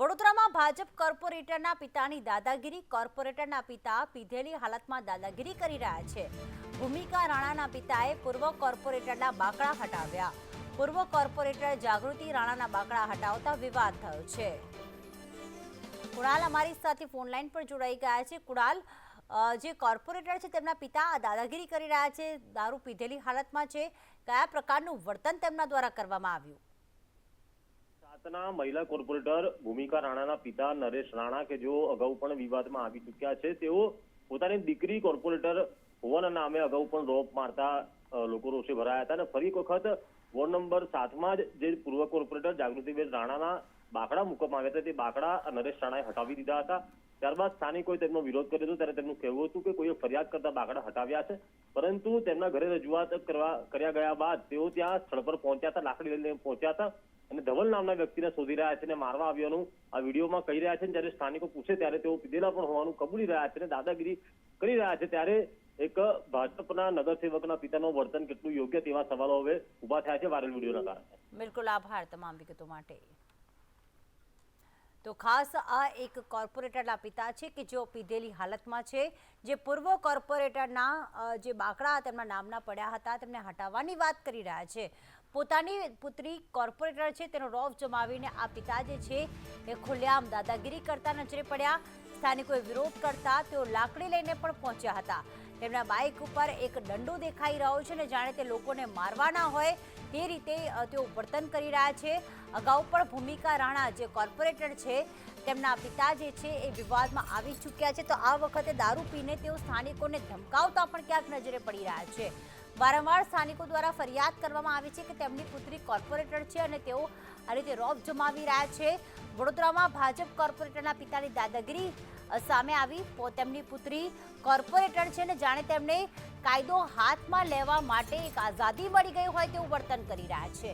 વડોદરામાં ભાજપ કોર્પોરેટરના પિતાની દાદાગીરી, કોર્પોરેટરના પિતા પીધેલી હાલતમાં દાદાગીરી કરી રહ્યા છે. ભૂમિકા રાણાના પિતાએ પૂર્વ કોર્પોરેટરના બાકડા હટાવ્યા. પૂર્વ કોર્પોરેટર જાગૃતિ રાણાના બાકડા હટાવતા વિવાદ થયો છે. કુણાલ અમારી સાથે ફોન લાઈન પર જોડાઈ ગયા છે. કુણાલ જે કોર્પોરેટર છે તેમના પિતા દાદાગીરી કરી રહ્યા છે. દારૂ પીધેલી હાલતમાં છે. કયા પ્રકારનું વર્તન તેમના દ્વારા કરવામાં આવ્યું? સાતના મહિલા કોર્પોરેટર ભૂમિકા રાણાના પિતા નરેશ રાણા કે જેઓ અગાઉ પણ વિવાદમાં આવી ચૂક્યા છે, તેઓ પોતાની દીકરી કોર્પોરેટર હોવાના નામે અગાઉ પણ રોપ મારતા લોકો રોષે ભરાયા હતા અને ફરી વખત વોર્ડ નંબર સાતમાં જ જે પૂર્વ કોર્પોરેટર જાગૃતિબેન રાણાના બાકડા મૂકવામાં આવ્યા હતા તે બાકડા નરેશ રાણાએ હટાવી દીધા હતા. ત્યારબાદ સ્થાનિકોએ તેમનો વિરોધ કર્યો હતો, ત્યારે તેમનું કહેવું હતું કે કોઈએ ફરિયાદ કરતા બાકડા હટાવ્યા છે. પરંતુ તેમના ઘરે રજૂઆત કરવા, કર્યા ગયા બાદ તેઓ ત્યાં સ્થળ પર પહોંચ્યા હતા, લાકડી લઈને પહોંચ્યા હતા અને ધવલ નામના વ્યક્તિને શોધી રહ્યા છે અને મારવા આવ્યાનું આ વિડીયોમાં કહી રહ્યા છે. જ્યારે સ્થાનિકો પૂછે ત્યારે તેઓ પીધેલા પણ હોવાનું કબૂલી રહ્યા છે અને દાદાગીરી કરી રહ્યા છે. ત્યારે એક ભાજપના નગરસેવકના પિતાનું વર્તન કેટલું યોગ્ય તેવા સવાલો હવે ઊભા થયા છે વાયરલ વિડીયોના કારણે. બિલકુલ આભાર તમામ વિગતો માટે. તો ખાસ આ એક કોર્પોરેટરના પિતા છે કે જેઓ પીધેલી હાલતમાં છે, જે પૂર્વ કોર્પોરેટરના જે બાકડા તેમના નામના પડ્યા હતા, તેમને હટાવવાની વાત કરી રહ્યા છે. પોતાની પુત્રી કોર્પોરેટર છે, તેનો રોફ જમાવીને આ પિતા જે છે, એ ખુલ્લેઆમ દાદાગીરી કરતા નજરે પડ્યા. સ્થાનિકોએ વિરોધ કરતા તેઓ લાકડી લઈને પણ પહોંચ્યા હતા. તેમના બાઇક ઉપર એક દંડો દેખાઈ રહ્યો છે અને જાણે તે લોકોને મારવાના હોય તે રીતે તેઓ વર્તન કરી રહ્યા છે. અગાઉ પણ ભૂમિકા રાણા જે કોર્પોરેટર છે, તેમના પિતા જે છે એ વિવાદમાં આવી ચૂક્યા છે. તો આ વખતે દારૂ પીને તેઓ સ્થાનિકોને ધમકાવતા પણ ક્યાંક નજરે પડી રહ્યા છે. વારંવાર સ્થાનિકો દ્વારા ફરિયાદ કરવામાં આવી છે કે તેમની પુત્રી કોર્પોરેટર છે અને તેઓ આ રીતે રોપ જમાવી રહ્યા છે. વડોદરામાં ભાજપ કોર્પોરેટરના પિતાની દાદાગીરી સામે આવી તેમની પુત્રી કોર્પોરેટર છે ને જાણે તેમને કાયદો હાથમાં લેવા માટે એક આઝાદી મળી ગઈ હોય તેવું વર્તન કરી રહ્યા છે.